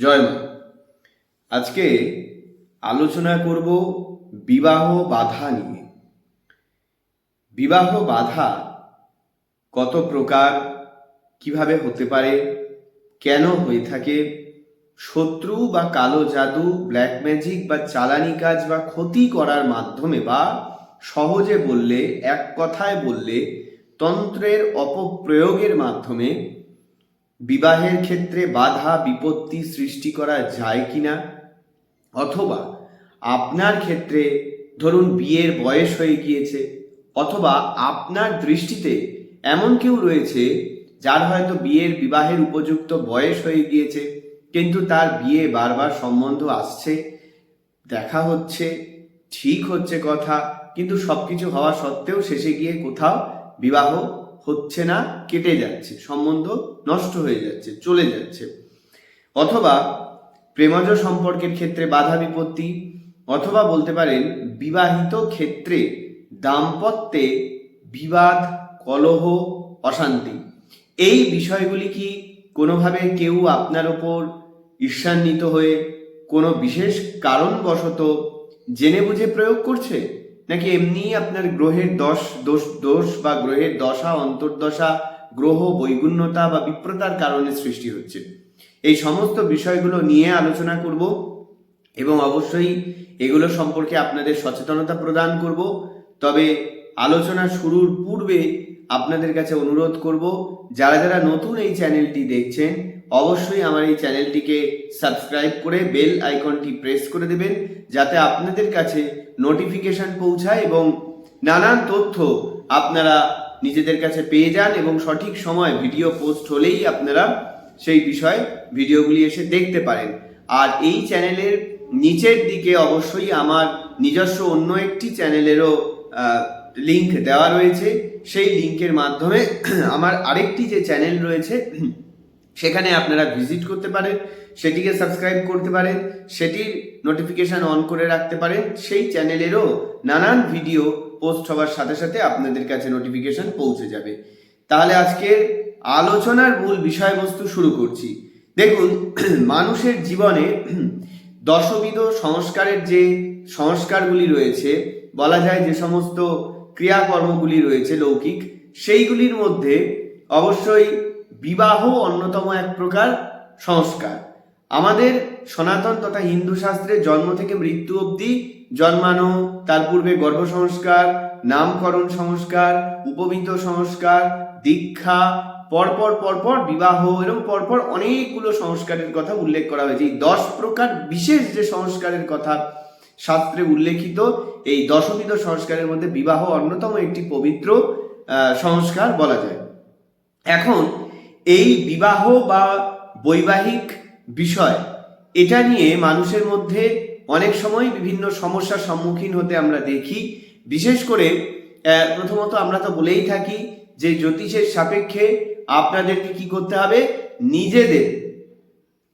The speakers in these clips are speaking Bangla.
জয় মা। আজকে আলোচনা করব বিবাহ বাধা নিয়ে। বিবাহ বাধা কত প্রকার, কীভাবে হতে পারে, কেন হয়ে থাকে, শত্রু বা কালো জাদু ব্ল্যাক ম্যাজিক বা চালানি কাজ বা ক্ষতি করার মাধ্যমে বা সহজে বললে, এক কথায় বললে, তন্ত্রের অপপ্রয়োগের মাধ্যমে বিবাহের ক্ষেত্রে বাধা বিপত্তি সৃষ্টি করা যায় কি না অথবা আপনার ক্ষেত্রে ধরুন বিয়ের বয়স হয়ে গিয়েছে, অথবা আপনার দৃষ্টিতে এমন কেউ রয়েছে যার হয়তো বিয়ের বিবাহের উপযুক্ত বয়স হয়ে গিয়েছে, কিন্তু তার বিয়ে বারবার সম্বন্ধ আসছে, দেখা হচ্ছে, ঠিক হচ্ছে কথা, কিন্তু সবকিছু হওয়া সত্ত্বেও শেষে গিয়ে কোথাও বিবাহ হচ্ছে না, কেটে যাচ্ছে, সম্বন্ধ নষ্ট হয়ে যাচ্ছে, চলে যাচ্ছে। অথবা প্রেমজ সম্পর্কের ক্ষেত্রে বাধা বিপত্তি, অথবা বলতে পারেন বিবাহিত ক্ষেত্রে দাম্পত্যে বিবাদ, কলহ, অশান্তি। এই বিষয়গুলি কি কোনোভাবে কেউ আপনার ওপর ঈর্ষান্বিত হয়ে কোনো বিশেষ কারণবশত জেনে বুঝে প্রয়োগ করছে? নাকি এমনি আপনার গ্রহের দশ দোষ দোষ বা গ্রহের দশা, অন্তর্দশা, গ্রহ, বৈগুণ্যতা বা বিপ্রতার কারণে সৃষ্টি হচ্ছে? এই সমস্ত বিষয়গুলো নিয়ে আলোচনা করব এবং অবশ্যই এগুলো সম্পর্কে আপনাদের সচেতনতা প্রদান করব। তবে আলোচনা শুরুর পূর্বে আপনাদের কাছে অনুরোধ করব, যারা যারা নতুন এই চ্যানেলটি দেখছেন অবশ্যই আমার এই চ্যানেলটিকে সাবস্ক্রাইব করে বেল আইকনটি প্রেস করে দেবেন, যাতে আপনাদের কাছে নোটিফিকেশন পৌঁছায় এবং নানান তথ্য আপনারা নিজেদের কাছে পেয়ে যান এবং সঠিক সময় ভিডিও পোস্ট হলেই আপনারা সেই বিষয়ে ভিডিওগুলি এসে দেখতে পারেন। আর এই চ্যানেলের নিচের দিকে অবশ্যই আমার নিজস্ব অন্য একটি চ্যানেলেরও লিংক দেওয়া রয়েছে। সেই লিংকের মাধ্যমে আমার আরেকটি যে চ্যানেল রয়েছে সেখানে আপনারা ভিজিট করতে পারেন, সেটিকে সাবস্ক্রাইব করতে পারেন, সেটির নোটিফিকেশন অন করে রাখতে পারেন, সেই চ্যানেলেরও নানান ভিডিও পোস্ট হওয়ার সাথে সাথে আপনাদের কাছে নোটিফিকেশন পৌঁছে যাবে। তাহলে আজকে আলোচনার মূল বিষয়বস্তু শুরু করছি। দেখুন, মানুষের জীবনে দশবিধ সংস্কারের যে সংস্কারগুলি রয়েছে, বলা যায় যে সমস্ত ক্রিয়াকর্মগুলি রয়েছে, লৌকিক, সেইগুলির মধ্যে অবশ্যই বিবাহ অন্যতম এক প্রকার সংস্কার। আমাদের সনাতন তথা হিন্দু শাস্ত্রে জন্ম থেকে মৃত্যু অবধি জন্মানো, তার পূর্বে গর্ভ সংস্কার, নামকরণ সংস্কার, উপবিত সংস্কার, দীক্ষা, পরপর পরপর বিবাহ এরকম পরপর অনেকগুলো সংস্কারের কথা উল্লেখ করা হয়েছে। এই দশ প্রকার বিশেষ যে সংস্কারের কথা শাস্ত্রে উল্লেখিত, এই দশবিধ সংস্কারের মধ্যে বিবাহ অন্যতম একটি পবিত্র সংস্কার বলা যায়। এখন এই বিবাহ বা বৈবাহিক বিষয়, এটা নিয়ে মানুষের মধ্যে অনেক সময় বিভিন্ন সমস্যার সম্মুখীন হতে আমরা দেখি। বিশেষ করে প্রথমত আমরা তো বলেই থাকি যে জ্যোতিষের সাপেক্ষে আপনাদেরকে কি করতে হবে? নিজেদের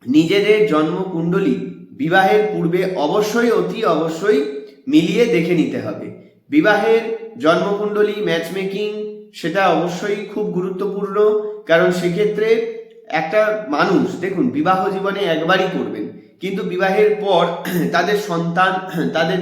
নিজেদের জন্মকুণ্ডলী বিবাহের পূর্বে অবশ্যই, অতি অবশ্যই মিলিয়ে দেখে নিতে হবে। বিবাহের জন্মকুণ্ডলী ম্যাচমেকিং সেটা অবশ্যই খুব গুরুত্বপূর্ণ, কারণ সেক্ষেত্রে একটা মানুষ, দেখুন, বিবাহ জীবনে একবারই করবেন, কিন্তু বিবাহের পর তাদের সন্তান, তাদের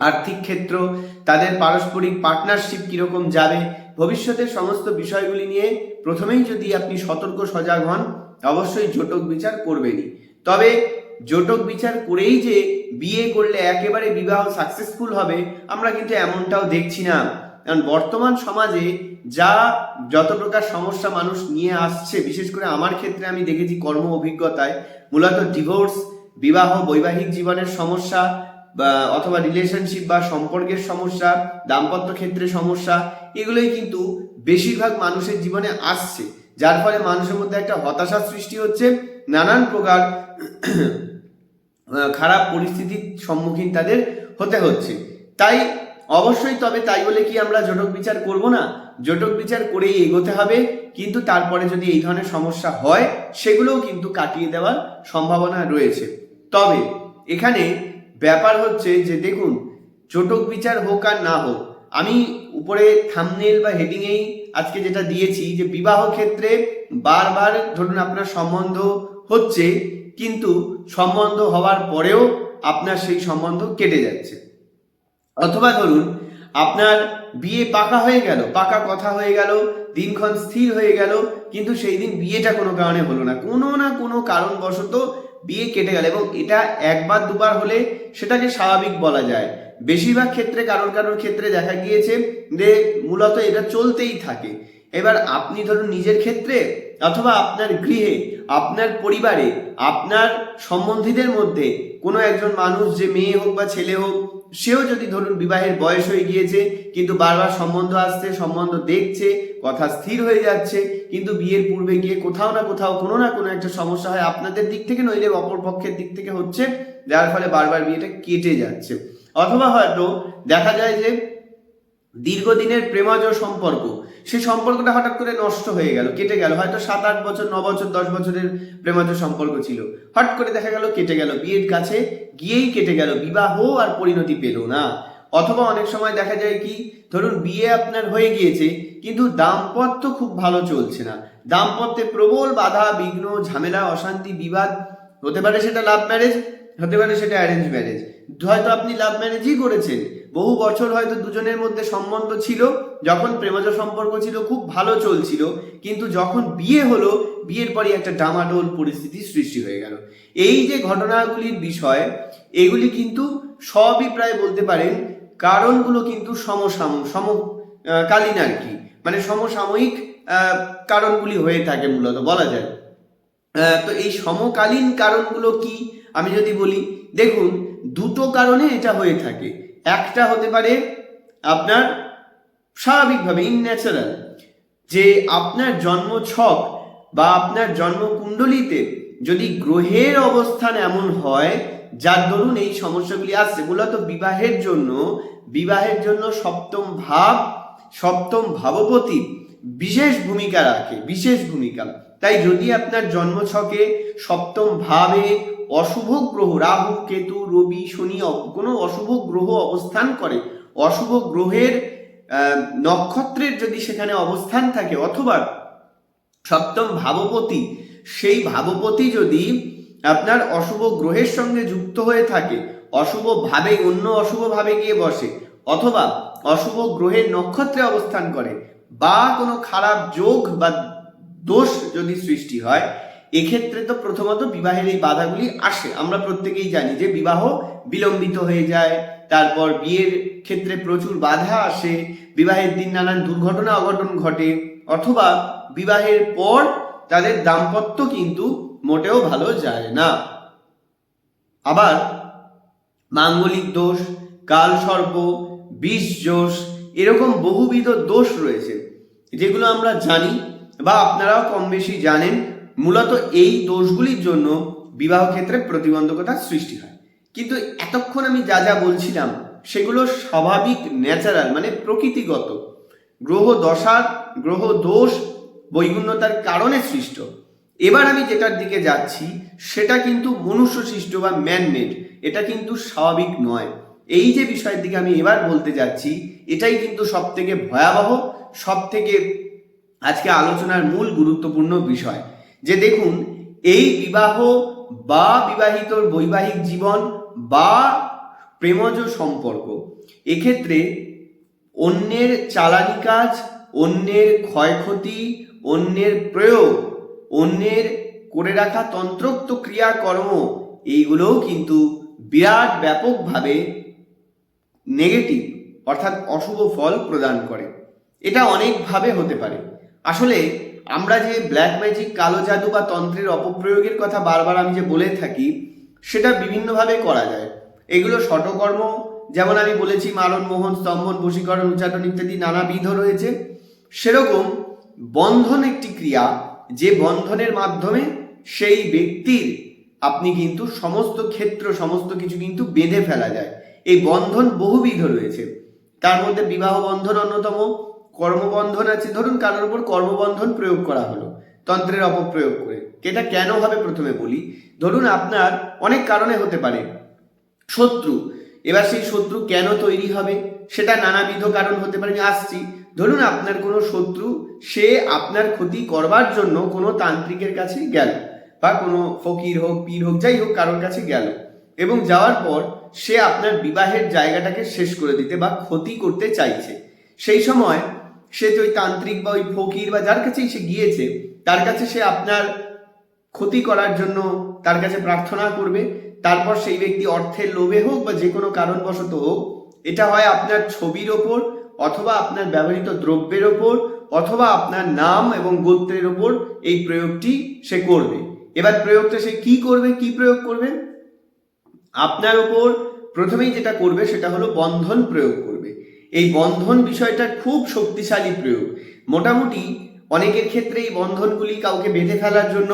আর্থিক ক্ষেত্র, তাদের পারস্পরিক পার্টনারশিপ কীরকম যাবে, ভবিষ্যতের সমস্ত বিষয়গুলি নিয়ে প্রথমেই যদি আপনি সতর্ক সজাগ হন, অবশ্যই জোটক বিচার করবেনই। তবে জোটক বিচার করেই যে বিয়ে করলে একেবারে বিবাহ সাকসেসফুল হবে, আমরা কিন্তু এমনটাও দেখছি না। কারণ বর্তমান সমাজে যা যত প্রকার সমস্যা মানুষ নিয়ে আসছে, বিশেষ করে আমার ক্ষেত্রে আমি দেখেছি কর্ম অভিজ্ঞতায়, মূলত ডিভোর্স বিবাহ, বৈবাহিক জীবনের সমস্যা অথবা রিলেশনশিপ বা সম্পর্কের সমস্যা, দাম্পত্য ক্ষেত্রে সমস্যা, এগুলোই কিন্তু বেশিরভাগ মানুষের জীবনে আসছে। যার ফলে মানুষের মধ্যে একটা হতাশা সৃষ্টি হচ্ছে, নানান প্রকার খারাপ পরিস্থিতির সম্মুখীন তাদের হতে হচ্ছে। তাই অবশ্যই, তবে তাই বলে কি আমরা জটক বিচার করব না? জটক বিচার করেই এগোতে হবে, কিন্তু তারপরে যদি এই ধরনের সমস্যা হয়, সেগুলোও কিন্তু কাটিয়ে দেওয়ার সম্ভাবনা রয়েছে। তবে এখানে ব্যাপার হচ্ছে যে, দেখুন, জটক বিচার হোক আর না হোক, আমি উপরে থামনেল বা হেডিংয়েই আজকে যেটা দিয়েছি যে, বিবাহ ক্ষেত্রে বারবার ধরুন আপনার সম্বন্ধ হচ্ছে, কিন্তু সম্বন্ধ হওয়ার পরেও আপনার সেই সম্বন্ধ কেটে যাচ্ছে। অথবা ধরুন, আপনার বিয়ে পাকা হয়ে গেল, পাকা কথা হয়ে গেল, দিনক্ষণ স্থির হয়ে গেল, কিন্তু সেই দিন বিয়েটা কোনো কারণে হলো না। কোনো না কোনো কারণবশত বিয়ে কেটে গেল এবং এটা একবার দুবার হলে সেটাকে স্বাভাবিক বলা যায়। বেশিরভাগ ক্ষেত্রে কারোর কারোর ক্ষেত্রে দেখা গিয়েছে যে মূলত এটা চলতেই থাকে। এবার আপনি ধরুন নিজের ক্ষেত্রে অথবা আপনার গৃহে, আপনার পরিবারে, আপনার সম্বন্ধীদের মধ্যে কোনো একজন মানুষ যে মেয়ে হোক বা ছেলে হোক সেও যদি ধরুন বিবাহের বয়স হয়ে গিয়েছে, কিন্তু বারবার সম্বন্ধ আসছে, সম্বন্ধ দেখছে, কথা স্থির হয়ে যাচ্ছে, কিন্তু বিয়ের পূর্বে গিয়ে কোথাও না কোথাও কোনো না কোনো একটা সমস্যা হয় আপনাদের দিক থেকে নইলে অপর পক্ষের দিক থেকে হচ্ছে, যার ফলে বারবার বিয়েটা কেটে যাচ্ছে। অথবা হয়তো দেখা যায় যে দীর্ঘদিনের প্রেমজ সম্পর্ক সেই সম্পর্কটা হঠাৎ করে নষ্ট হয়ে গেল, কেটে গেল। হয়তো সাত, আট বছর, ন বছর, দশ বছরের প্রেমজ সম্পর্ক ছিল। হঠাৎ করে দেখা গেল, কেটে গেল। বিয়ের কাছে গিয়েই কেটে গেল। বিবাহ আর পরিণতি পেল না। অথবা অনেক সময় দেখা যায় কি, ধরুন বিয়ে আপনার হয়ে গিয়েছে, কিন্তু দাম্পত্য খুব ভালো চলছে না। দাম্পত্যে প্রবল বাধা, বিঘ্ন, ঝামেলা, অশান্তি, বিবাদ, হতে পারে সেটা লাভ ম্যারেজ হতে পারে সেটা অ্যারেঞ্জ ম্যারেজ হয়তো আপনি লাভ ম্যারেজই করেছেন। বহু বছর হয়তো দুজনের মধ্যে সম্বন্ধ ছিল, যখন প্রেমজ সম্পর্ক ছিল, খুব ভালো চলছিল, কিন্তু যখন বিয়ে হলো, বিয়ের পরে একটা ডামাডোল পরিস্থিতি সৃষ্টি হয়ে গেল। এই যে ঘটনাগুলির বিষয়, এগুলি কিন্তু সবই প্রায় বলতে পারেন কারণগুলো কিন্তু সমসাম সমকালীন আর কি। মানে সমসাময়িক কারণগুলি হয়ে থাকে মূলত, বলা যায়। তো এই সমকালীন কারণগুলো কি? আমি যদি বলি, দেখুন, দুটো কারণে এটা হয়ে থাকে। একটা হতে পারে আপনার স্বাভাবিকভাবে ইনন্যাচারাল যে আপনার জন্ম ছক বা আপনার জন্ম কুণ্ডলিতে যদি গ্রহের অবস্থান এমন হয়, যার দরুন এই সমস্যাগুলি আসছে, মূলত বিবাহের জন্য বিবাহের জন্য সপ্তম ভাব, সপ্তম ভাবপতি বিশেষ ভূমিকা রাখে, বিশেষ ভূমিকা। তাই যদি আপনার জন্ম ছকে সপ্তম ভাবে অশুভ গ্রহ, রাহু, কেতু, রবি, শনি কোনো অশুভ গ্রহ অবস্থান করে। অশুভ গ্রহের নক্ষত্রের যদি সেখানে অবস্থান থাকে অথবা সপ্তম ভাবপতি, সেই ভাবপতি যদি আপনার অশুভ গ্রহের সঙ্গে যুক্ত হয়ে থাকে, অশুভ ভাবে, অন্য অশুভ ভাবে গিয়ে বসে, অথবা অশুভ গ্রহের নক্ষত্রে অবস্থান করে, বা কোনো খারাপ যোগ বা দোষ যদি সৃষ্টি হয় এক্ষেত্রে তো প্রথমত বিবাহের এই বাধাগুলি আসে। আমরা প্রত্যেকেই জানি যে বিবাহ বিলম্বিত হয়ে যায়, তারপর বিয়ের ক্ষেত্রে প্রচুর বাধা আসে, বিবাহের দিন নানান দুর্ঘটনা অঘটন ঘটে, অথবা বিবাহের পর তাদের দাম্পত্য কিন্তু মোটেও ভালো যায় না। আবার মাঙ্গলিক দোষ কাল সর্প বিষ দোষ এরকম বহুবিধ দোষ রয়েছে, যেগুলো আমরা জানি বা আপনারাও কম বেশি জানেন। মূলত এই দোষগুলির জন্য বিবাহ ক্ষেত্রে প্রতিবন্ধকতা সৃষ্টি হয়। কিন্তু এতক্ষণ আমি যা যা বলছিলাম, সেগুলো স্বাভাবিক ন্যাচারাল মানে প্রকৃতিগত। গ্রহ দশার গ্রহ দোষ, বৈগুণ্যতার কারণে সৃষ্ট। এবার আমি যেটার দিকে যাচ্ছি, সেটা কিন্তু মনুষ্য সৃষ্ট বা ম্যানমেড এটা কিন্তু স্বাভাবিক নয়। এই যে বিষয়ের দিকে আমি এবার বলতে যাচ্ছি, এটাই কিন্তু সব থেকে ভয়াবহ সব থেকে আজকে আলোচনার মূল গুরুত্বপূর্ণ বিষয়। যে দেখুন, এই বিবাহ বা বিবাহিত বৈবাহিক জীবন বা প্রেমজ সম্পর্ক। এক্ষেত্রে অন্যের চালানি কাজ, অন্যের ক্ষয়ক্ষতি, অন্যের প্রয়োগ, অন্যের করে রাখা তন্ত্রোক্ত ক্রিয়াকর্ম, এইগুলোও কিন্তু বিরাট ব্যাপকভাবে নেগেটিভ, অর্থাৎ অশুভ ফল প্রদান করে। এটা অনেকভাবে হতে পারে। আসলে আমরা যে ব্ল্যাক ম্যাজিক কালো জাদু বা তন্ত্রের অপপ্রয়োগের কথা বারবার আমি যে বলে থাকি, সেটা বিভিন্নভাবে করা যায়। এগুলো শটকর্ম যেমন আমি বলেছি মারণ, মোহন, স্তম্ভন, বশীকরণ, উচ্চারণ ইত্যাদি নানাবিধ রয়েছে। সেরকম বন্ধন একটি ক্রিয়া, যে বন্ধনের মাধ্যমে সেই ব্যক্তির আপনি কিন্তু সমস্ত ক্ষেত্র, সমস্ত কিছু কিন্তু বেঁধে ফেলা যায়। এই বন্ধন বহুবিধ রয়েছে। তার মধ্যে বিবাহ বন্ধন অন্যতম কর্মবন্ধন আছে। ধরুন কারোর উপর কর্মবন্ধন প্রয়োগ করা হলো, তন্ত্রের অপপ্রয়োগ করে। এটা কেন হবে প্রথমে বলি? ধরুন আপনার অনেক কারণে হতে পারে। শত্রু, এবার সেই শত্রু কেন তৈরি হবে? সেটা নানাবিধ কারণ হতে পারে আসছি। ধরুন আপনার কোনো শত্রু, সে আপনার ক্ষতি করবার জন্য কোনো তান্ত্রিকের কাছে গেল, বা কোনো ফকির হোক, পীর হোক, যাই হোক, কারোর কাছে গেল, এবং যাওয়ার পর সে আপনার বিবাহের জায়গাটাকে শেষ করে দিতে বা ক্ষতি করতে চাইছে। সেই সময় সে তো ওই তান্ত্রিক বা ওই ফকির বা যার কাছেই সে গিয়েছে, তার কাছে সে আপনার ক্ষতি করার জন্য তার কাছে প্রার্থনা করবে। তারপর সেই ব্যক্তি অর্থের লোভে হোক বা যে কোনো কারণবশত হোক, এটা হয় আপনার ছবির ওপর অথবা আপনার ব্যবহৃত দ্রব্যের ওপর অথবা আপনার নাম এবং গোত্রের ওপর এই প্রয়োগটি সে করবে। এবার প্রয়োগটা সে কি করবে, কি প্রয়োগ করবে? আপনার ওপর প্রথমেই যেটা করবে সেটা হলো বন্ধন প্রয়োগ করবে। এই বন্ধন বিষয়টা খুব শক্তিশালী প্রয়োগ। মোটামুটি অনেকের ক্ষেত্রে এই বন্ধনগুলি কাউকে বেঁধে ফেলার জন্য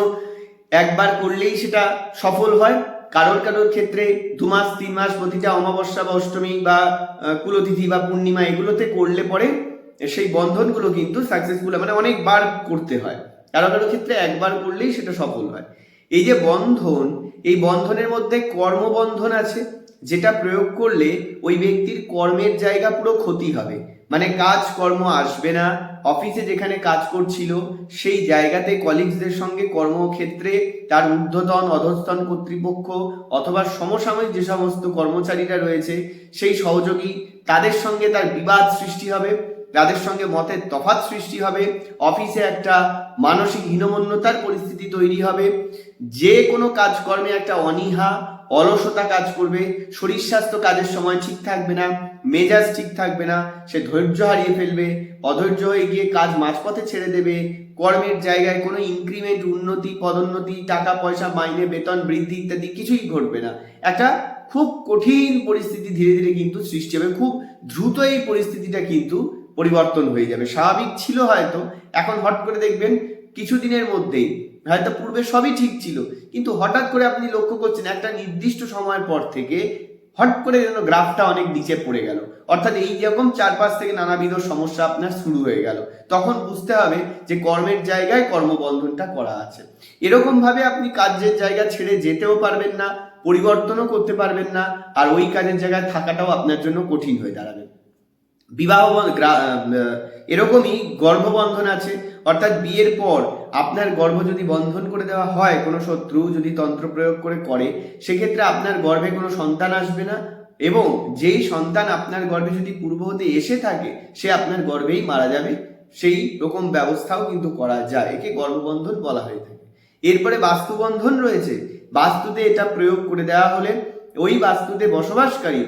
একবার করলেই সেটা সফল হয়। কারোর কারোর ক্ষেত্রে দু মাস, তিন মাস প্রতিটা অমাবস্যা বা অষ্টমী বা কুলতিথি বা পূর্ণিমা এগুলোতে করলে পরে সেই বন্ধনগুলো কিন্তু সাকসেসফুল মানে অনেকবার করতে হয়। কারও কারও ক্ষেত্রে একবার করলেই সেটা সফল হয়। এই যে বন্ধন এই বন্ধনের মধ্যে কর্মবন্ধন আছে, যেটা প্রয়োগ করলে ওই ব্যক্তির কর্মের জায়গা পুরো ক্ষতি হবে। মানে কাজ কর্ম আসবে না, অফিসে যেখানে কাজ করছিল, সেই জায়গাতে কলিগসদের সঙ্গে কর্মক্ষেত্রে তার ঊর্ধ্বতন, অধস্তন কর্তৃপক্ষ অথবা সমসাময়িক যে সমস্ত কর্মচারীরা রয়েছে, সেই সহযোগী তাদের সঙ্গে তার বিবাদ সৃষ্টি হবে। তাদের সঙ্গে মতের তফাৎ সৃষ্টি হবে। অফিসে একটা মানসিক হীনমন্যতার পরিস্থিতি তৈরি হবে। যে কোনো কাজকর্মে একটা অনীহা, অলসতা কাজ করবে। শরীর স্বাস্থ্য কাজের সময় ঠিক থাকবে না, মেজাজ ঠিক থাকবে না, সে ধৈর্য হারিয়ে ফেলবে। অধৈর্য হয়ে গিয়ে কাজ মাঝপথে ছেড়ে দেবে। কর্মের জায়গায় কোনো ইনক্রিমেন্ট উন্নতি, পদোন্নতি, টাকা, পয়সা, মাইনে, বেতন, বৃদ্ধি ইত্যাদি কিছুই ঘটবে না। একটা খুব কঠিন পরিস্থিতি ধীরে ধীরে কিন্তু সৃষ্টি হবে। খুব দ্রুত এই পরিস্থিতিটা কিন্তু পরিবর্তন হয়ে যাবে। স্বাভাবিক ছিল হয়তো, এখন হট করে দেখবেন কিছুদিনের মধ্যেই, হয়তো পূর্বে সবই ঠিক ছিল, কিন্তু হঠাৎ করে আপনি লক্ষ্য করছেন একটা নির্দিষ্ট সময়ের পর থেকে হট করে যেন গ্রাফটা অনেক নিচে পড়ে গেল। অর্থাৎ এই রকম চারপাশ থেকে নানাবিধ সমস্যা আপনার শুরু হয়ে গেল। তখন বুঝতে হবে যে কর্মের জায়গায় কর্মবন্ধনটা করা আছে। এরকম ভাবে আপনি কাজের জায়গা ছেড়ে যেতেও পারবেন না, পরিবর্তনও করতে পারবেন না, আর ওই কাজের জায়গায় থাকাটাও আপনার জন্য কঠিন হয়ে দাঁড়াবে। বিবাহ এরকমই গর্ভবন্ধন আছে। অর্থাৎ বিয়ের পর আপনার গর্ভ যদি বন্ধন করে দেওয়া হয়, কোনো শত্রু যদি তন্ত্র প্রয়োগ করে করে, সেক্ষেত্রে আপনার গর্ভে কোনো সন্তান আসবে না এবং যেই সন্তান আপনার গর্ভে যদি পূর্ব হতে এসে থাকে, সে আপনার গর্ভেই মারা যাবে। সেই রকম ব্যবস্থাও কিন্তু করা যায়, একে গর্ভবন্ধন বলা হয়ে থাকে। এরপরে বাস্তুবন্ধন রয়েছে। বাস্তুতে এটা প্রয়োগ করে দেওয়া হলে ওই বাস্তুতে বসবাসকারী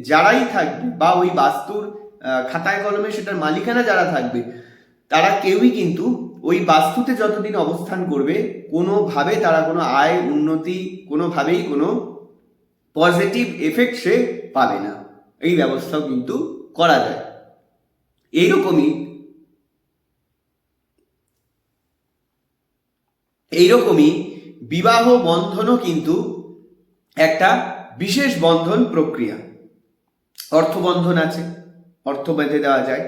যারাই থাকবে বা ওই বাস্তুর খাতায় কলমে সেটার মালিকানা যারা থাকবে, তারা কেউই কিন্তু ওই বাস্তুতে যতদিন অবস্থান করবে, কোনোভাবে তারা কোনো আয়, উন্নতি, কোনোভাবেই কোনো পজিটিভ এফেক্ট সে পাবে না। এই ব্যবস্থাও কিন্তু করা যায়। এইরকমই এইরকমই বিবাহ বন্ধনও কিন্তু একটা বিশেষ বন্ধন প্রক্রিয়া। অর্থবন্ধন আছে। অর্থ বেঁধে দেওয়া যায়।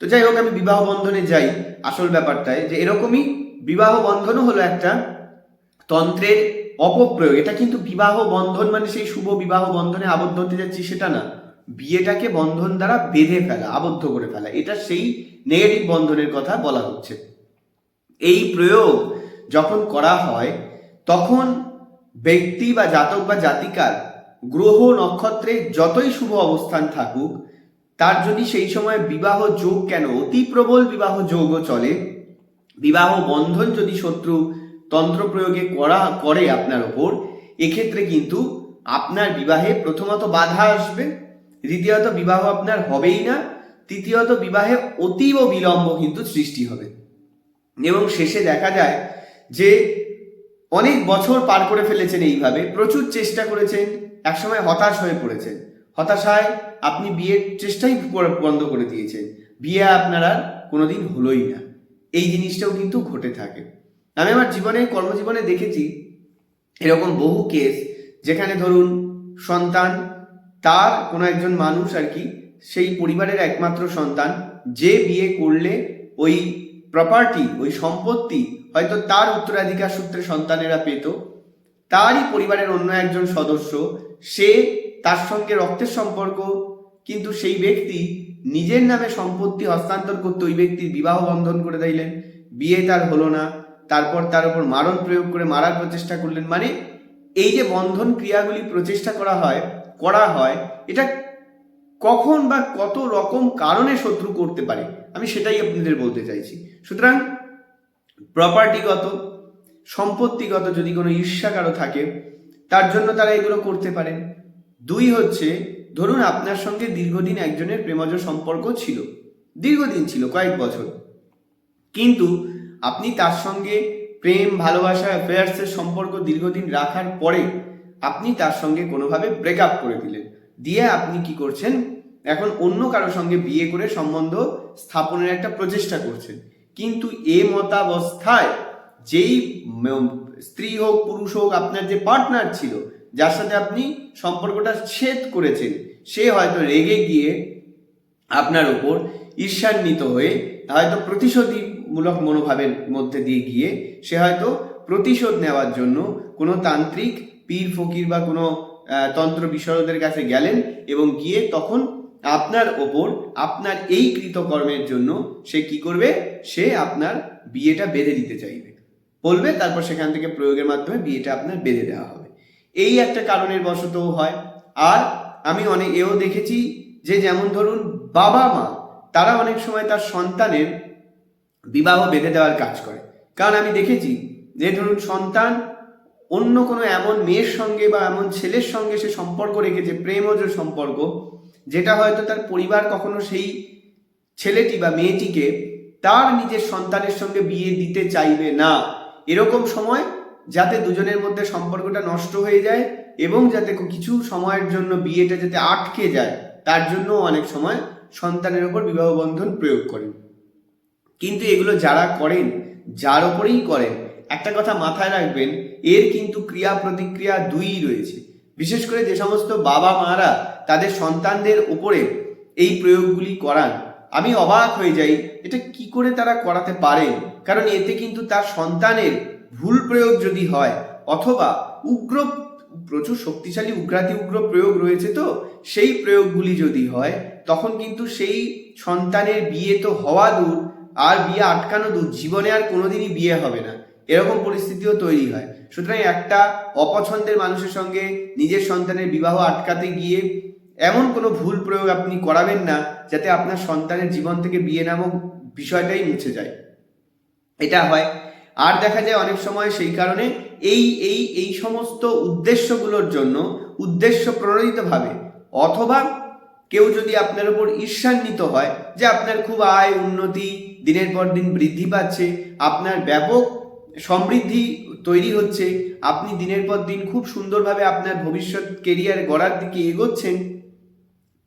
তো যাই হোক, আমি বিবাহ বন্ধনে যাই আসল ব্যাপারটায়, যে এরকমই বিবাহ বন্ধনও হলো একটা তন্ত্রের অপপ্রয়োগ। এটা কিন্তু বিবাহ বন্ধন মানে সেই শুভ বিবাহ বন্ধনে আবদ্ধ হতে যাচ্ছি সেটা না। বিয়েটাকে বন্ধন দ্বারা বেঁধে ফেলা, আবদ্ধ করে ফেলা। এটা সেই নেগেটিভ বন্ধনের কথা বলা হচ্ছে। এই প্রয়োগ যখন করা হয়, তখন ব্যক্তি বা জাতক বা জাতিকার গ্রহ নক্ষত্রে যতই শুভ অবস্থান থাকুক তার যদি সেই সময় বিবাহ যোগ কেন, অতি প্রবল বিবাহ যোগও চলে, বিবাহ বন্ধন যদি শত্রু তন্ত্র প্রয়োগে করা, করে আপনার ওপর, এক্ষেত্রে কিন্তু আপনার বিবাহে প্রথমত বাধা আসবে, দ্বিতীয়ত বিবাহ আপনার হবেই না, তৃতীয়ত বিবাহে অতীব বিলম্ব কিন্তু সৃষ্টি হবে। এবং শেষে দেখা যায় যে অনেক বছর পার করে ফেলেছেন এইভাবে, প্রচুর চেষ্টা করেছেন, একসময় হতাশ হয়ে পড়েছেন। হতাশায় আপনি বিয়ের চেষ্টাই বন্ধ করে দিয়েছেন। বিয়ে আপনার আর কোনোদিন হলোই না। এই জিনিসটাও কিন্তু ঘটে থাকে। আমি আমার জীবনে, কর্মজীবনে দেখেছি এরকম বহু কেস যেখানে ধরুন সন্তান, তার কোনো একজন মানুষ আর কি, সেই পরিবারের একমাত্র সন্তান, যে বিয়ে করলে ওই প্রপার্টি ওই সম্পত্তি হয়তো তার উত্তরাধিকার সূত্রে সন্তানেরা পেত, তারই পরিবারের অন্য একজন সদস্য, সে তার সঙ্গে রক্তের সম্পর্ক, কিন্তু সেই ব্যক্তি নিজের নামে সম্পত্তি হস্তান্তর করতে ওই ব্যক্তির বিবাহ বন্ধন করে দিলেন। বিয়ে তার হলো না, তারপর তার উপর মারণ প্রয়োগ করে মারার প্রচেষ্টা করলেন। মানে এই যে বন্ধন ক্রিয়াগুলি প্রচেষ্টা করা হয় করা হয়, এটা কখন বা কত রকম কারণে শত্রু করতে পারে? আমি সেটাই আপনাদের বলতে চাইছি। সুতরাং প্রপার্টিগত সম্পত্তিগত যদি কোনো ঈর্ষা কারও থাকে, তার জন্য তারা এগুলো করতে পারেন। দুই হচ্ছে, ধরুন আপনার সঙ্গে দীর্ঘদিন একজনের প্রেমজ সম্পর্ক ছিল, দীর্ঘদিন ছিল, কয়েক বছর। কিন্তু আপনি তার সঙ্গে প্রেম, ভালোবাসা অ্যাফেয়ার্সের সম্পর্ক দীর্ঘদিন রাখার পরে আপনি তার সঙ্গে কোনোভাবে ব্রেকআপ করে দিলেন। দিয়ে আপনি কি করছেন? এখন অন্য কারও সঙ্গে বিয়ে করে সম্বন্ধ স্থাপনের একটা প্রচেষ্টা করছেন। কিন্তু এ মতাবস্থায় যেই স্ত্রী হোক, পুরুষ হোক, আপনার যে পার্টনার ছিল যার সাথে আপনি সম্পর্কটা ছেদ করেছেন, সে হয়তো রেগে গিয়ে আপনার উপর ঈর্ষান্বিত হয়ে হয়তো প্রতিশোধীমূলক মনোভাবের মধ্যে দিয়ে গিয়ে সে হয়তো প্রতিশোধ নেওয়ার জন্য কোনো তান্ত্রিক পীর ফকির বা কোনো তন্ত্র বিশারদের কাছে গেলেন এবং গিয়ে তখন আপনার ওপর আপনার এই কৃতকর্মের জন্য সে কি করবে? সে আপনার বিয়েটা বেঁধে দিতে চাইবে। বলবে, তারপর সেখান থেকে প্রয়োগের মাধ্যমে বিয়েটা আপনার বেঁধে দেওয়া হবে। এই একটা কারণের বশতও হয়। আর আমি অনেক এও দেখেছি যে যেমন ধরুন বাবা মা, তারা অনেক সময় তার সন্তানের বিবাহ বেঁধে দেওয়ার কাজ করে। কারণ আমি দেখেছি যে ধরুন সন্তান অন্য কোনো এমন মেয়ের সঙ্গে বা এমন ছেলের সঙ্গে সে সম্পর্ক রেখেছে, প্রেমজ সম্পর্ক, যেটা হয়তো তার পরিবার কখনো সেই ছেলেটি বা মেয়েটিকে তার নিজের সন্তানের সঙ্গে বিয়ে দিতে চাইবে না। এরকম সময় যাতে দুজনের মধ্যে সম্পর্কটা নষ্ট হয়ে যায় এবং যাতে কিছু সময়ের জন্য বিয়েটা যাতে আটকে যায়, তার জন্য অনেক সময় সন্তানের ওপর বিবাহ বন্ধন প্রয়োগ করেন। কিন্তু এগুলো যারা করেন, যার ওপরেই করেন, একটা কথা মাথায় রাখবেন, এর কিন্তু ক্রিয়া প্রতিক্রিয়া দুইই রয়েছে। বিশেষ করে যে সমস্ত বাবা মারা তাদের সন্তানদের উপরে এই প্রয়োগগুলি করান, আমি অবাক হয়ে যাই, এটা কি করে তারা করাতে পারেন? কারণ এতে কিন্তু তার সন্তানের ভুল প্রয়োগ যদি হয়, অথবা উগ্র, প্রচুর শক্তিশালী উগ্রাতি উগ্র প্রয়োগ রয়েছে তো, সেই প্রয়োগগুলি যদি হয়, তখন কিন্তু সেই সন্তানের বিয়ে তো হওয়া দূর, আর বিয়ে আটকানো দূর, জীবনে আর কোনোদিনই বিয়ে হবে না। এরকম পরিস্থিতিও তৈরি হয়। সুতরাং একটা অপছন্দের মানুষের সঙ্গে নিজের সন্তানের বিবাহ আটকাতে গিয়ে এমন কোনো ভুল প্রয়োগ আপনি করাবেন না, যাতে আপনার সন্তানের জীবন থেকে বিয়ে নামক বিষয়টাই মুছে যায়। এটা হয়। আর দেখা যায় অনেক সময় সেই কারণে এই এই এই সমস্ত উদ্দেশ্যগুলোর জন্য উদ্দেশ্য প্রণোদিতভাবে অথবা কেউ যদি আপনার উপর ঈর্ষান্বিত হয় যে আপনার খুব আয়, উন্নতি, দিনের পর দিন বৃদ্ধি পাচ্ছে, আপনার ব্যাপক সমৃদ্ধি তৈরি হচ্ছে, আপনি দিনের পর দিন খুব সুন্দরভাবে আপনার ভবিষ্যৎ কেরিয়ার গড়ার দিকে এগোচ্ছেন,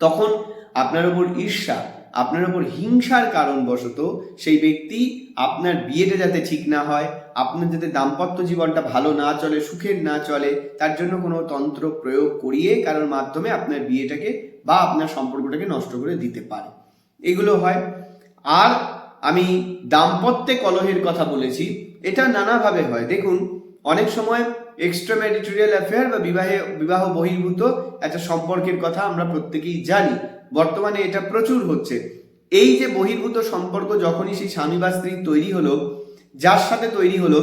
তখন আপনার উপর ঈর্ষা আপনার উপর হিংসার কারণবশত সেই ব্যক্তি আপনার বিয়েটা যাতে ঠিক না হয়, আপনার যাতে দাম্পত্য জীবনটা ভালো না চলে, সুখের না চলে, তার জন্য কোনো তন্ত্র প্রয়োগ করিয়ে কারোর মাধ্যমে আপনার বিয়েটাকে বা আপনার সম্পর্কটাকে নষ্ট করে দিতে পারে। এগুলো হয়। আর আমি দাম্পত্যে কলহের কথা বলেছি, এটা নানাভাবে হয়। দেখুন, অনেক সময় এক্সট্রা ম্যারিটোরিয়াল অ্যাফেয়ার বা বিবাহে, বিবাহ বহির্ভূত একটা সম্পর্কের কথা আমরা প্রত্যেকেই জানি। বর্তমানে এটা প্রচুর হচ্ছে। এই যে বহির্ভূত সম্পর্ক যখনই সেই স্বামী বা স্ত্রী তৈরি হলো, যার সাথে তৈরি হলো,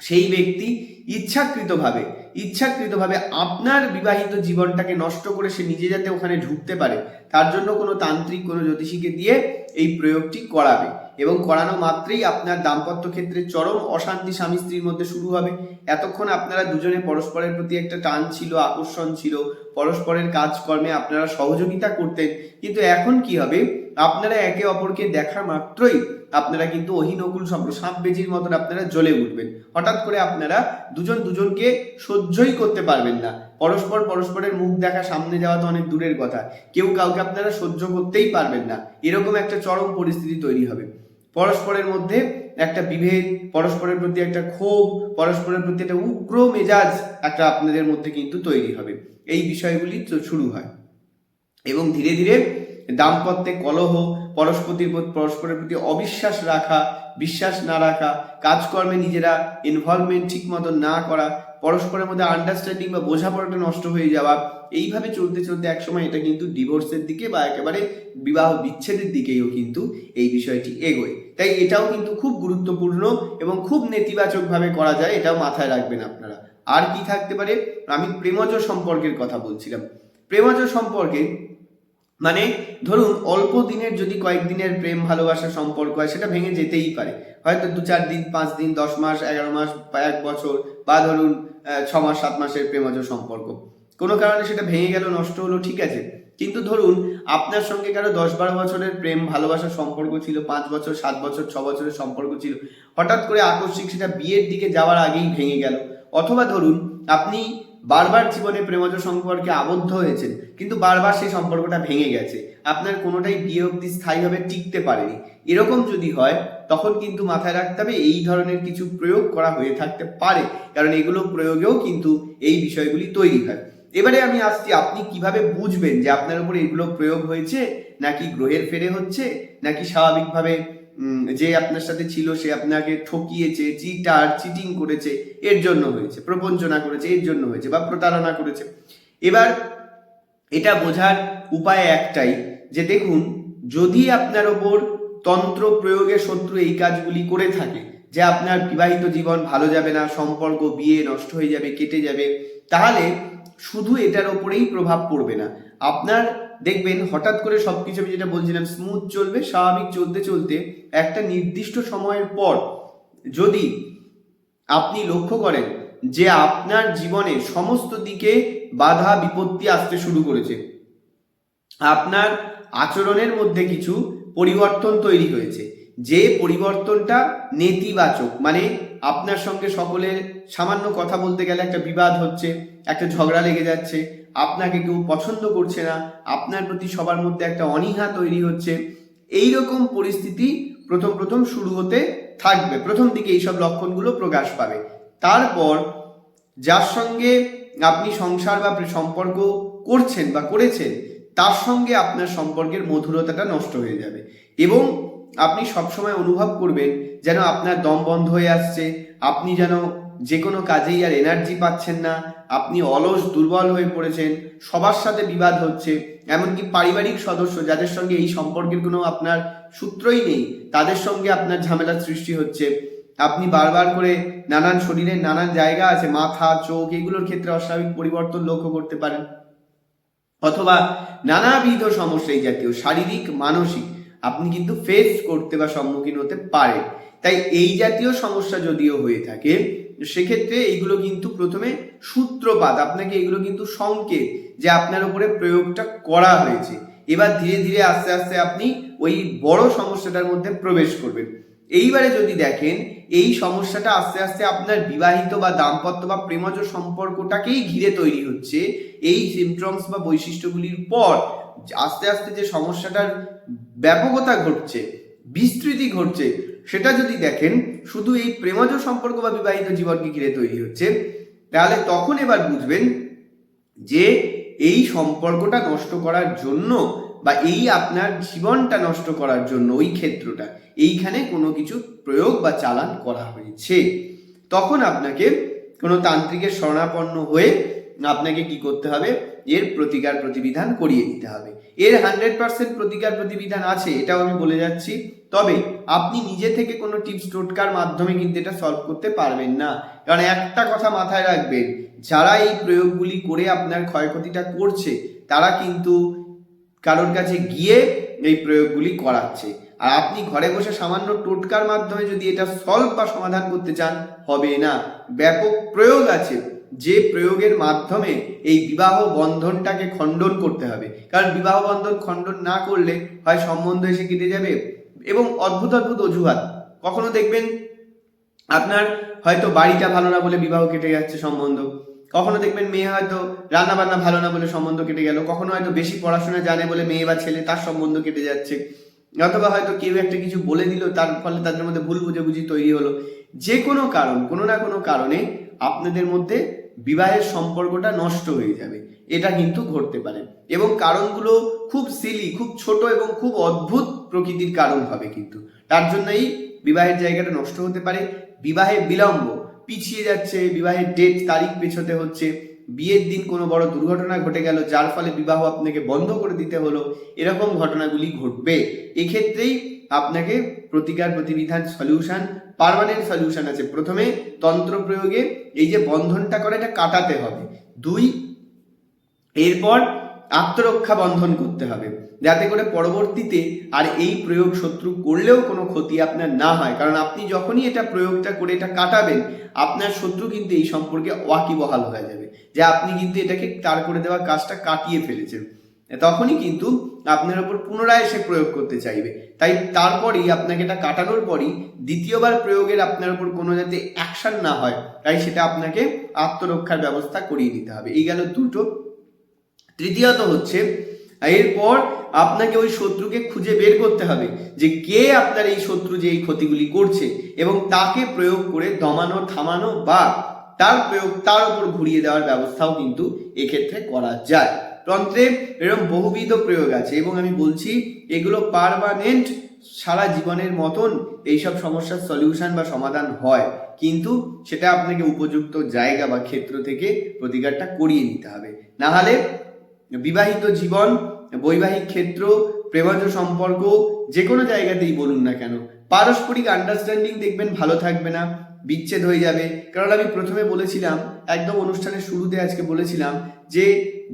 সেই ব্যক্তি ইচ্ছাকৃতভাবে ইচ্ছাকৃতভাবে আপনার বিবাহিত জীবনটাকে নষ্ট করে সে নিজে যাতে ওখানে ঢুকতে পারে, তার জন্য কোনো তান্ত্রিক, কোনো জ্যোতিষীকে দিয়ে এই প্রয়োগটি করাবে। এবং করানো মাত্রেই আপনার দাম্পত্য ক্ষেত্রে চরম অশান্তি স্বামী স্ত্রীর মধ্যে শুরু হবে। এতক্ষণ আপনারা দুজনে পরস্পরের প্রতি একটা টান ছিল, আকর্ষণ ছিল, পরস্পরের কাজকর্মে আপনারা সহযোগিতা করতেন, কিন্তু এখন কি হবে? আপনারা একে অপরকে দেখা মাত্রই আপনারা কিন্তু অহিনকুল সম্পর্ক সাপ বেজির মতন আপনারা জ্বলে উঠবেন। হঠাৎ করে আপনারা দুজন দুজনকে সহ্যই করতে পারবেন না। পরস্পর পরস্পরের মুখ দেখা, সামনে যাওয়া তো অনেক দূরের কথা। কেউ কাউকে আপনারা সহ্য করতেই পারবেন না। এরকম একটা চরম পরিস্থিতি তৈরি হবে। পরস্পরের মধ্যে একটা বিভেদ, পরস্পরের প্রতি একটা ক্ষোভ, পরস্পরের প্রতি একটা উগ্র মেজাজ একটা আপনাদের মধ্যে কিন্তু তৈরি হবে। এই বিষয়গুলি শুরু হয়। এবং ধীরে ধীরে দাম্পত্যে কলহ, পরস্পতির প্রতি- পরস্পরের প্রতি অবিশ্বাস রাখা, বিশ্বাস না রাখা, কাজকর্মে নিজেরা ইনভলভমেন্ট ঠিক মতো না করা, পরস্পরের মধ্যে আন্ডারস্ট্যান্ডিং বা বোঝাপড়াটা নষ্ট হয়ে যাওয়া, এইভাবে চলতে চলতে একসময় এটা কিন্তু ডিভোর্সের দিকে বা একেবারে বিবাহ বিচ্ছেদের দিকেও কিন্তু এই বিষয়টি এগোয়। তাই এটাও কিন্তু খুব গুরুত্বপূর্ণ এবং খুব নেতিবাচকভাবে করা যায়, এটাও মাথায় রাখবেন আপনারা। আর কি থাকতে পারে? আমি প্রেমজ সম্পর্কের কথা বলছিলাম। প্রেমজ সম্পর্কে মানে ধরুন অল্প দিনের যদি কয়েকদিনের প্রেম ভালোবাসা সম্পর্ক হয়, সেটা ভেঙে যেতেই পারে। হয়তো দু চার দিন, পাঁচ দিন, দশ মাস, এগারো মাস বা এক বছর বা ধরুন ছ মাস, সাত মাসের প্রেমজ সম্পর্ক। কোনো কারণে সেটা ভেঙে গেল, নষ্ট হলো, ঠিক আছে। কিন্তু ধরুন, আপনার সঙ্গে কারও দশ বারো বছরের প্রেম ভালোবাসার সম্পর্ক ছিল, পাঁচ বছর, সাত বছর, ছ বছরের সম্পর্ক ছিল, হঠাৎ করে আকস্মিক সেটা বিয়ের দিকে যাওয়ার আগেই ভেঙে গেল। অথবা ধরুন, আপনি বারবার জীবনে প্রেমজ সম্পর্কে আবদ্ধ হয়েছেন, কিন্তু বারবার সেই সম্পর্কটা ভেঙে গেছে। আপনার কোনোটাই বিয়ে অবধি স্থায়ীভাবে টিকতে পারেনি। এরকম যদি হয়, তখন কিন্তু মাথায় রাখতে হবে এই ধরনের কিছু প্রয়োগ করা হয়ে থাকতে পারে, কারণ এগুলো প্রয়োগেও কিন্তু এই বিষয়গুলি তৈরি হয়। এবারে আমি আসছি, আপনি কীভাবে বুঝবেন যে আপনার উপর এগুলো প্রয়োগ হয়েছে, নাকি গ্রহের ফেরে হচ্ছে, নাকি স্বাভাবিকভাবে যে আপনার সাথে ছিল, সে আপনাকে ঠকিয়েছে, চিটার, চিটিং করেছে, এর জন্য হয়েছে প্রপঞ্চনা করেছে, এর জন্য হয়েছে বা প্রতারণা করেছে। এবার এটা বোঝার উপায় একটাই, যে দেখুন, যদি আপনার ওপর তন্ত্র প্রয়োগের শত্রু এই কাজগুলি করে থাকে, যে আপনার বিবাহিত জীবন ভালো যাবে না, সম্পর্ক, বিয়ে নষ্ট হয়ে যাবে, কেটে যাবে, তাহলে শুধু এটার ওপরেই প্রভাব পড়বে না। আপনার দেখবেন হঠাৎ করে সবকিছু আমি যেটা বলছিলাম স্মুথ চলবে, স্বাভাবিক চলতে চলতে একটা নির্দিষ্ট সময়ের পর যদি আপনি লক্ষ্য করেন যে আপনার জীবনে সমস্ত দিকে বাধা বিপত্তি আসতে শুরু করেছে, আপনার আচরণের মধ্যে কিছু পরিবর্তন তৈরি হয়েছে, যে পরিবর্তনটা নেতিবাচক মানে আপনার সঙ্গে সকলের সামান্য কথা বলতে গেলে একটা বিবাদ হচ্ছে, একটা ঝগড়া লেগে যাচ্ছে আপনাকে কেউ পছন্দ করছে না, আপনার প্রতি সবার মধ্যে একটা অনীহা তৈরি হচ্ছে এই রকম পরিস্থিতি প্রথম প্রথম শুরু হতে থাকবে। প্রথম দিকে এইসব লক্ষণগুলো প্রকাশ পাবে। তারপর যার সঙ্গে আপনি সংসার বা সম্পর্ক করছেন বা করেছেন, তার সঙ্গে আপনার সম্পর্কের মধুরতাটা নষ্ট হয়ে যাবে এবং আপনি সবসময় অনুভব করবেন যেন আপনার দম বন্ধ হয়ে আসছে, আপনি যেন যে কোনো কাজেই আর এনার্জি পাচ্ছেন না, আপনি অলস, দুর্বল হয়ে পড়েছেন, সবার সাথে বিবাদ হচ্ছে, এমনকি পারিবারিক সদস্য যাদের সঙ্গে এই সম্পর্কের কোনো আপনার সূত্রই নেই, তাদের সঙ্গে আপনার ঝামেলার সৃষ্টি হচ্ছে। আপনি বারবার করে নানান শরীরের নানান জায়গা আছে, মাথা, চোখ, এগুলোর ক্ষেত্রে অস্বাভাবিক পরিবর্তন লক্ষ্য করতে পারেন। অথবা নানাবিধ সমস্যা এই জাতীয়, শারীরিক, মানসিক, আপনি কিন্তু ফেস করতে বা সম্মুখীন হতে পারেন। তাই এই জাতীয় সমস্যা যদিও হয়ে থাকে সেক্ষেত্রে এইগুলো কিন্তু প্রথমে সূত্রপাত, আপনাকে এগুলো কিন্তু সংকেত যে আপনার উপরে প্রয়োগটা করা হয়েছে। এবার ধীরে ধীরে আস্তে আস্তে আপনি ওই বড় সমস্যাটার মধ্যে প্রবেশ করবেন। এইবারে যদি দেখেন, এই সমস্যাটা আস্তে আস্তে আপনার বিবাহিত বা দাম্পত্য বা প্রেমজ সম্পর্কটাকেই ঘিরে তৈরি হচ্ছে। এই সিমটমস বা বৈশিষ্ট্যগুলির পর আস্তে আস্তে যে সমস্যাটার ব্যাপকতা ঘটছে, বিস্তৃতি ঘটছে, সেটা যদি দেখেন শুধু এই প্রেমজ সম্পর্ক বা বিবাহিত জীবনকে ঘিরে তৈরি হচ্ছে? তাহলে তখন এবার বুঝবেন যে এই সম্পর্কটা নষ্ট করার জন্য বা এই আপনার জীবনটা নষ্ট করার জন্য, ওই ক্ষেত্রটা, এইখানে কোনো কিছু প্রয়োগ বা চালান করা হয়েছে। তখন আপনাকে কোনো তান্ত্রিকের শরণাপন্ন হয়ে আপনাকে কি করতে হবে? এর প্রতিকার প্রতিবিধান করিয়ে দিতে হবে। এর হান্ড্রেড পার্সেন্ট প্রতিকার প্রতিবিধান আছে, এটাও আমি বলে যাচ্ছি। তবে আপনি নিজে থেকে কোনো টিপস টোটকার মাধ্যমে কিন্তু এটা সলভ করতে পারবেন না। কারণ একটা কথা মাথায় রাখবেন, যারা এই প্রয়োগগুলি করে আপনার ক্ষয়ক্ষতিটা করছে, তারা কিন্তু কারোর কাছে গিয়ে এই প্রয়োগগুলি করাচ্ছে। আর আপনি ঘরে বসে সামান্য টোটকার মাধ্যমে যদি এটা সলভ বা সমাধান করতে চান, হবে না। ব্যাপক প্রয়োগ আছে। যে প্রয়োগের মাধ্যমে এই বিবাহ বন্ধনটাকে খণ্ডন করতে হবে। কারণ বিবাহ বন্ধন খণ্ডন না করলে হয় সম্বন্ধ এসে কেটে যাবে এবং অদ্ভুত অদ্ভুত অজুহাত। কখনো দেখবেন আপনার হয়তো বাড়িটা ভালো না বলে বিবাহ কেটে যাচ্ছে সম্বন্ধ। কখনো দেখবেন মেয়ে হয়তো রান্না বান্না ভালো না বলে সম্বন্ধ কেটে গেল। কখনো হয়তো বেশি পড়াশোনা জানে বলে মেয়ে বা ছেলে তার সম্বন্ধ কেটে যাচ্ছে। অথবা হয়তো কেউ একটা কিছু বলে দিল, তার ফলে তাদের মধ্যে ভুল বুঝাবুঝি তৈরি হলো। যে কোনো কারণ, কোনো না কোনো কারণে আপনাদের মধ্যে বিবাহের সম্পর্কটা নষ্ট হয়ে যাবে। এটা কিন্তু ঘটতে পারে। এবং কারণগুলো খুব সিলি খুব ছোট এবং খুব অদ্ভুত প্রকৃতির কারণ হবে কিন্তু। তার জন্যই বিবাহের জায়গাটা নষ্ট হতে পারে। বিবাহে বিলম্ব, পিছিয়ে যাচ্ছে, বিবাহের ডেট তারিখ পেছোতে হচ্ছে। বিয়ের দিন কোনো বড় দুর্ঘটনা ঘটে গেল, যার ফলে বিবাহ আপনাকে বন্ধ করে দিতে হলো। এরকম ঘটনাগুলি ঘটবে। এক্ষেত্রেই আপনাকে প্রতিকার, প্রতিবিধান সলিউশন পার্মানেন্ট সলিউশন আছে। প্রথমে তন্ত্র প্রয়োগে এই যে বন্ধনটা করে, এটা কাটাতে হবে। দুই, এরপর আত্মরক্ষা বন্ধন করতে হবে। যাতে করে পরবর্তীতে আর এই প্রয়োগ শত্রু করলেও কোনো ক্ষতি আপনার না হয়। কারণ আপনি যখনই এটা প্রয়োগটা করে এটা কাটাবেন, আপনার শত্রু কিন্তু এই সম্পর্কে ওয়াকিবহাল হয়ে যাবে। যে আপনি কিন্তু এটাকে তার করে দেওয়া কাজটা কাটিয়ে ফেলেছেন। তখনই কিন্তু আপনার ওপর পুনরায় সে প্রয়োগ করতে চাইবে। তাই তারপরেই আপনাকে এটা কাটানোর পরই দ্বিতীয়বার প্রয়োগের আপনার উপর কোনো যাতে অ্যাকশন না হয়, তাই সেটা আপনাকে আত্মরক্ষার ব্যবস্থা করিয়ে দিতে হবে। এই গেল দুটো। তৃতীয়ত হচ্ছে, এরপর আপনাকে ওই শত্রুকে খুঁজে বের করতে হবে যে কে আপনার এই শত্রু যে এই ক্ষতিগুলি করছে এবং তাকে প্রয়োগ করে দমানো, থামানো বা তার প্রয়োগ, তার উপর ঘুরিয়ে দেওয়ার ব্যবস্থাও কিন্তু এক্ষেত্রে করা যায়। তন্ত্রে এরকম বহুবিধ প্রয়োগ আছে এবং আমি বলছি, এগুলো পারমানেন্ট সারা জীবনের মতন এইসব সমস্যার সলিউশন বা সমাধান হয়। কিন্তু সেটা আপনাকে উপযুক্ত জায়গা বা ক্ষেত্র থেকে প্রতিকারটা করিয়ে নিতে হবে। না হলে বিবাহিত জীবন, বৈবাহিক ক্ষেত্র প্রেমজ সম্পর্ক যে কোনো জায়গাতেই বলুন না কেন, পারস্পরিক আন্ডারস্ট্যান্ডিং দেখবেন ভালো থাকবে না, বিচ্ছেদ হয়ে যাবে। কারণ আমি প্রথমে বলেছিলাম, একদম অনুষ্ঠানের শুরুতে আজকে বলেছিলাম যে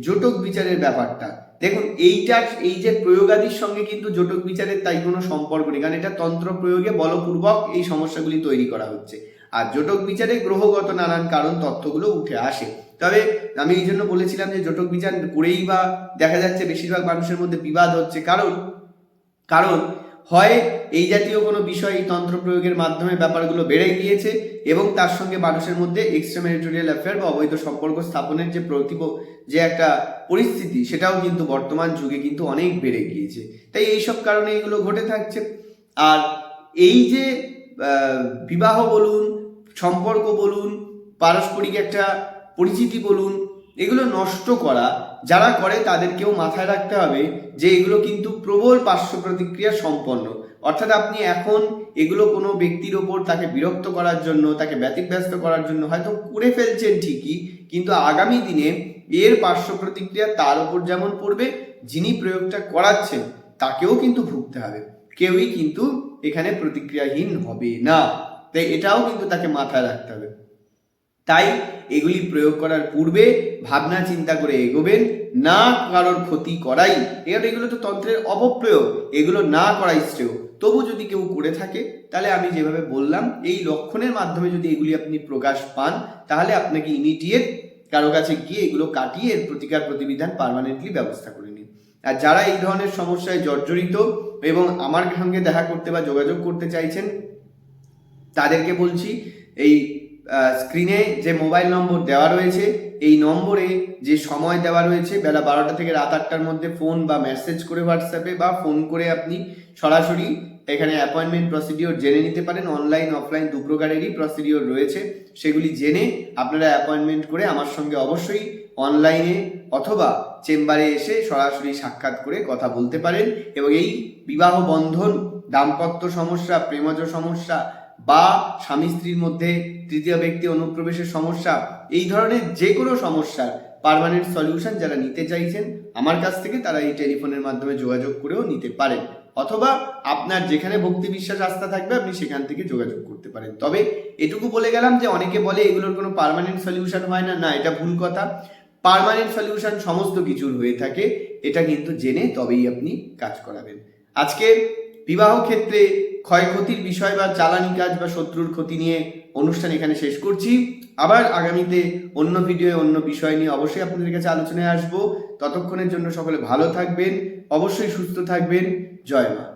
জোটক বিচারের ব্যাপারটা। দেখুন এইটার এই যে প্রয়োগাদির সঙ্গে কিন্তু জোটক বিচারের তাই কোনো সম্পর্ক নেই, কারণ এটা তন্ত্র প্রয়োগে বলপূর্বক এই সমস্যাগুলি তৈরি করা হচ্ছে। আর জোটক বিচারে গ্রহগত নানান কারণ, তথ্যগুলো উঠে আসে। তবে আমি এই জন্য বলেছিলাম যে জোটক বিচার করেই বা দেখা যাচ্ছে, বেশিরভাগ মানুষের মধ্যে বিবাদ হচ্ছে। কারণ কারণ হয় এই জাতীয় কোনো বিষয় এই তন্ত্র প্রয়োগের মাধ্যমে ব্যাপারগুলো বেড়ে গিয়েছে এবং তার সঙ্গে মানুষের মধ্যে এক্সট্রামেরিটোরিয়াল অ্যাফেয়ার বা অবৈধ সম্পর্ক স্থাপনের যে প্রতিপ, যে একটা পরিস্থিতি, সেটাও কিন্তু বর্তমান যুগে কিন্তু অনেক বেড়ে গিয়েছে। তাই এইসব কারণে এগুলো ঘটে থাকছে। আর এই যে বিবাহ বলুন, সম্পর্ক বলুন, পারস্পরিক একটা পরিচিতি বলুন, এগুলো নষ্ট করা যারা করে তাদেরকেও মাথায় রাখতে হবে যে এগুলো কিন্তু প্রবল পার্শ্ব প্রতিক্রিয়া সম্পন্ন। অর্থাৎ আপনি এখন এগুলো কোনো ব্যক্তির ওপর তাকে বিরক্ত করার জন্য, তাকে ব্যতিব্যস্ত করার জন্য হয়তো করে ফেলছেন ঠিকই, কিন্তু আগামী দিনে এর পার্শ্ব প্রতিক্রিয়া তার উপর যেমন পড়বে, যিনি প্রয়োগটা করাচ্ছেন, তাকেও কিন্তু ভুগতে হবে। কেউই কিন্তু এখানে প্রতিক্রিয়াহীন হবে না। তাই এটাও কিন্তু তাকে মাথায় রাখতে হবে। তাই এগুলি প্রয়োগ করার পূর্বে ভাবনা চিন্তা করে এগোবেন, না কারোর ক্ষতি করাই। এবার এগুলো তো তন্ত্রের অপপ্রয়োগ, এগুলো না করাই শ্রেয়। তবু যদি কেউ করে থাকে, তাহলে আমি যেভাবে বললাম, এই লক্ষণের মাধ্যমে যদি এগুলি আপনি প্রকাশ পান, তাহলে আপনাকে ইমিডিয়েট কারও কাছে গিয়ে এগুলো কাটিয়ে এর প্রতিকার প্রতিবিধান পারমানেন্টলি ব্যবস্থা করে নিন। আর যারা এই ধরনের সমস্যায় জর্জরিত এবং আমার সঙ্গে দেখা করতে বা যোগাযোগ করতে চাইছেন, তাদেরকে বলছি, এই স্ক্রিনে যে মোবাইল নম্বর দেওয়া রয়েছে, এই নম্বরে যে সময় দেওয়া রয়েছে, বেলা বারোটা থেকে রাত আটটার মধ্যে ফোন বা মেসেজ করে হোয়াটসঅ্যাপে বা ফোন করে আপনি সরাসরি এখানে অ্যাপয়েন্টমেন্ট প্রসিডিওর জেনে নিতে পারেন। অনলাইন অফলাইন দু প্রকারেরই প্রসিডিওর রয়েছে। সেগুলি জেনে আপনারা অ্যাপয়েন্টমেন্ট করে আমার সঙ্গে অবশ্যই অনলাইনে অথবা চেম্বারে এসে সরাসরি সাক্ষাৎ করে কথা বলতে পারেন। এবং এই বিবাহ বন্ধন, দাম্পত্য সমস্যা, প্রেমজ সমস্যা বা স্বামী স্ত্রীর মধ্যে তৃতীয় ব্যক্তি অনুপ্রবেশের সমস্যা, এই ধরনের যে কোনো সমস্যার পারমানেন্ট সলিউশন যারা নিতে চাইছেন, আমার কাছ থেকে তারা এই টেলিফোনের মাধ্যমে যোগাযোগ করেও নিতে পারেন। অথবা আপনার যেখানে ভক্তি বিশ্বাস আস্থা থাকবে, আপনি সেখান থেকে যোগাযোগ করতে পারেন। তবে এটুকু বলে গেলাম যে অনেকে বলে এগুলোর কোনো পারমানেন্ট সলিউশন হয় না। না, এটা ভুল কথা। পারমানেন্ট সলিউশন সমস্ত কিছুর হয়ে থাকে। এটা কিন্তু জেনে তবেই আপনি কাজ করাবেন। আজকে বিবাহ ক্ষেত্রে ক্ষয়ক্ষতির বিষয় বা চালানি কাজ বা শত্রুর ক্ষতি নিয়ে অনুষ্ঠান এখানে শেষ করছি। আবার আগামীতে অন্য ভিডিও অন্য বিষয় নিয়ে অবশ্যই আপনাদের কাছে আলোচনায় আসব। ততক্ষণের জন্য সকলে ভালো থাকবেন, অবশ্যই সুস্থ থাকবেন। জয় মা।